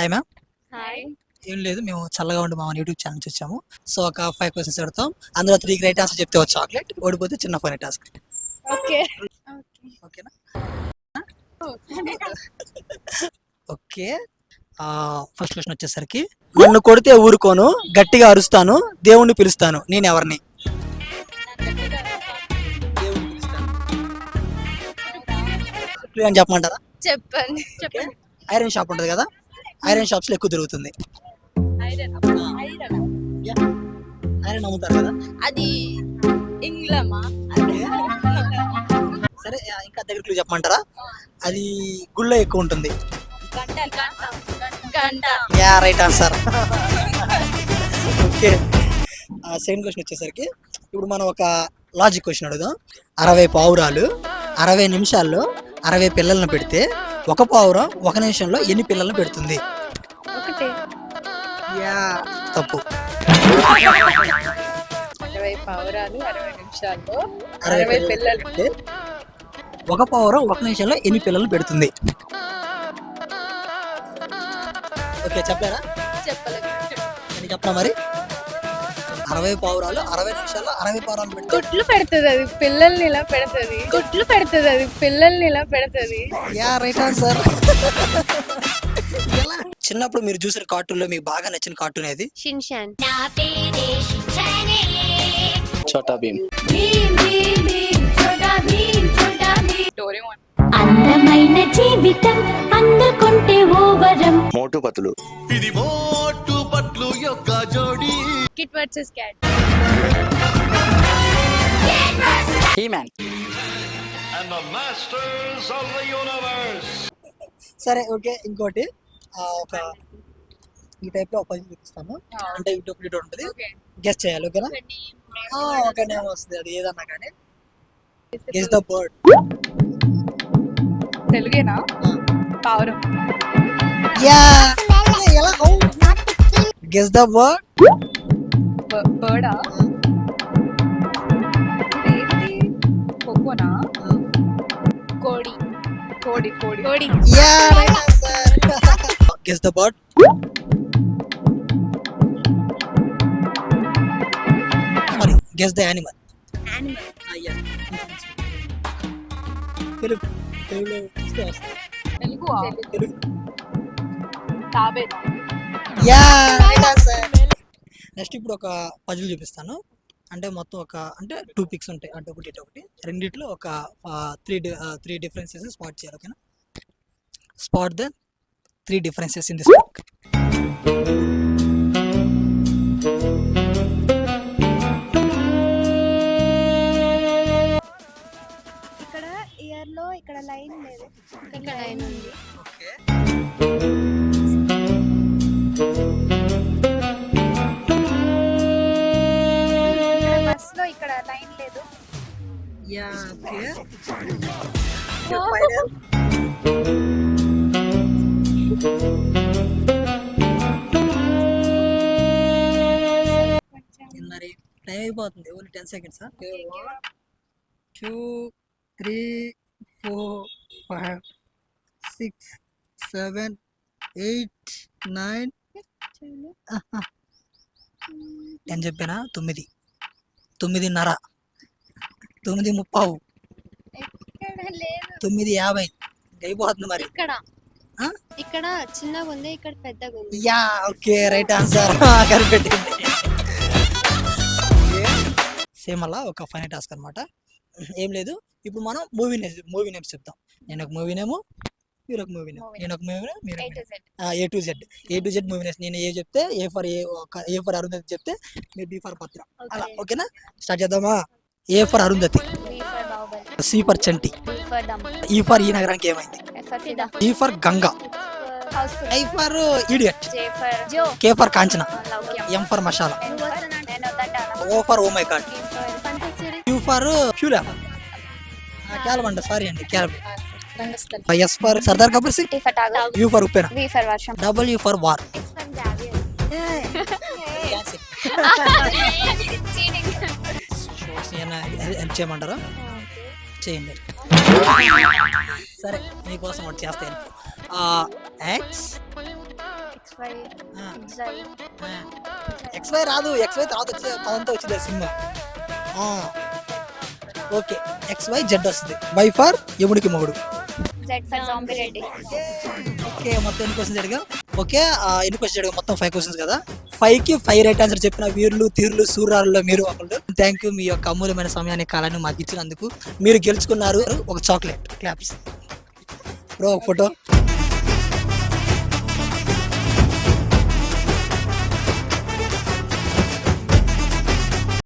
Hi ma'am ఏం లేదు మేము చల్లగా ఉండి మా యూట్యూబ్ ఛానల్ నుంచి వచ్చాము. సో ఒక ఫైవ్ క్వశ్చన్స్ పెడతాం అందులో త్రీ రైట్ ఆన్సర్ చెప్తే ఒక చాక్లెట్ ఓడిపోతే చిన్న ఫైన్ టాస్క్ ఓకే. ఓకేనా ఓకే. ఫస్ట్ క్వశ్చన్ వచ్చేసరికి నన్ను కొడితే ఊరుకోను గట్టిగా అరుస్తాను దేవుణ్ణి పిలుస్తాను నేను ఎవరిని? చెప్పమంటారా? చెప్పండి. ఐరన్ షాప్ ఉంటుంది కదా? ఐరన్ షాప్స్లో ఎక్కువ దొరుకుతుంది. ఐరన్ అమ్ముతారు కదా? అది ఇంగ్లమా? సరే ఇంకా దగ్గర క్లూ చెప్పమంటారా? అది గుళ్ళో ఎక్కువ ఉంటుంది. Yeah right answer. Okay. Second question వచ్చేసరికి ఇప్పుడు మనం ఒక లాజిక్ క్వశ్చన్ అడుగుదాం. అరవై పావురాలు అరవై నిమిషాల్లో అరవై పిల్లలను పెడితే ఒక పావురం ఒక నిమిషంలో ఎన్ని పిల్లలను పెడుతుంది? ఒకటి. యా. తప్పు. అరవై పావురాలు అరవై నిమిషాల్లో అరవై అరవై పిల్లలు పిల్లలు. పెడితే ఒక పావురం ఒక నిమిషంలో ఎన్ని పిల్లలను పెడుతుంది? ఓకే చెప్పారా? చెప్పలేదు. నేను చెప్పనా మరి? అరవై పావురాలు అరవై నిమిషాల్లో అరవై పావురాలు పెడతారు. గుడ్లు పెడుతుంది అది. పిల్లల్ని ఇలా పెడుతుంది. గుడ్లు పెడుతుంది అది. పిల్లల్ని ఇలా పెడుతుంది. యా రైట్ సార్ చిన్నప్పుడు మీరు చూసిన కార్టూన్లో మీకు బాగా నచ్చిన కార్టూన్ ఏది? చోటా భీమ్ అందమైన జీవితం అందుకుంటే ఓవరం. మోటు పతులు ఇది మో కిట్ వర్సెస్ క్యాట్. సరే ఓకే ఇంకోటి. ఒక ఈ టైప్లో ఒక చూపిస్తాను. అంటే ఇటు ఇటు ఉంటుంది గెస్ట్ చేయాలి ఓకేనా? ఒక నేమ్ వస్తుంది అది ఏదన్నా కానీ. గెస్ ద బర్డ్ తెలుగేనా? పావురం. యా ఎలా? గెస్ ద బర్డ్ బర్డా? ఏంటి కొక్కోనా కోడి. కోడి కోడి. కోడి. Yeah right. Answer guess the bird మరి గెస్ ద యానిమల్ అయ్యా తెలుగు తెలుగులో ఇస్తే వస్తుంది తెలుగు తెలుగు తాబేనా యా నెక్స్ట్ ఇప్పుడు ఒక పజిల్ చూపిస్తాను. అంటే మొత్తం ఒక అంటే టూ పిక్స్ ఉంటాయి. అంటే ఒకటి ఇటు ఒకటి. రెండిట్లో ఒక త్రీ త్రీ డిఫరెన్సెస్ స్పాట్ చేయాలి ఓకేనా spot the three differences in this pic ఇక్కడ ఇయర్లో ఇక్కడ లైన్ లేదు. ఇక్కడ లైన్ ఉంది. ఓకే అయిపోతుంది. Only ten seconds two three four five six seven eight nine నేను చెప్పానా? తొమ్మిది. తొమ్మిదిన్నర. తొమ్మిది ముప్పావు. తొమ్మిది యాభై. అయిపోతుంది మరి. ఇక్కడ? ఇక్కడ చిన్నగా ఉంది ఇక్కడ పెద్దగా ఉంది యా ఓకే రైట్ ఆన్సర్. కనిపెట్టింది. సేమ్ అలా ఒక ఫైన్ టాస్క్ అనమాట ఏం లేదు. ఇప్పుడు మనం మూవీ నేమ్స్ మూవీ నేమ్స్ చెప్తాం. నేను ఒక మూవీ నేము మీరు ఒక మూవీ నేమ్. నేను ఒక మూవీ నేమ్ మీరు. A to Z A to Z movie names. నేను ఏ చెప్తే A for A A for Arundhati చెప్తే మీరు బి ఫర్ పత్ర అలా. ఓకేనా? స్టార్ట్ చేద్దామా? A for Arundhati. C for Chanti. E for Ee Nagaraniki Emaindi? E for Ganga. I for Idiot. K for Kanchana. M for Masala. O for oh my God for ఫ్యూలా క్యాలమండ sorry అండి Rangasthalam S for Sardar Kapoor Singh U for Uppena? Varsham. W for war help చేయమంటారా చేయండి సరే మీకోసం ఒకటి చేస్తే X X Y రాదు X Y తర్వాత వచ్చే పదంతో వచ్చింది సినిమా. ఓకే. ఎక్స్ వై జెడ్ వస్తుంది. Y for Yamudiki Mogudu. Okay మొత్తం ఎన్ని క్వశ్చన్స్ అడిగా? ఓకే ఎన్ని క్వశ్చన్స్ అడిగా? మొత్తం ఫైవ్ క్వశ్చన్స్ కదా? ఫైవ్కి ఫైవ్ రైట్ ఆన్సర్ చెప్పిన వీరులు తీరులు సూర్యాలలో మీరు ఒకళ్ళు. థ్యాంక్ యూ మీ యొక్క అమూల్యమైన సమయాన్ని కాలాన్ని మాకు ఇచ్చినందుకు. మీరు గెలుచుకున్నారు ఒక చాక్లెట్ క్లాప్స్ బ్రో ఒక ఫోటో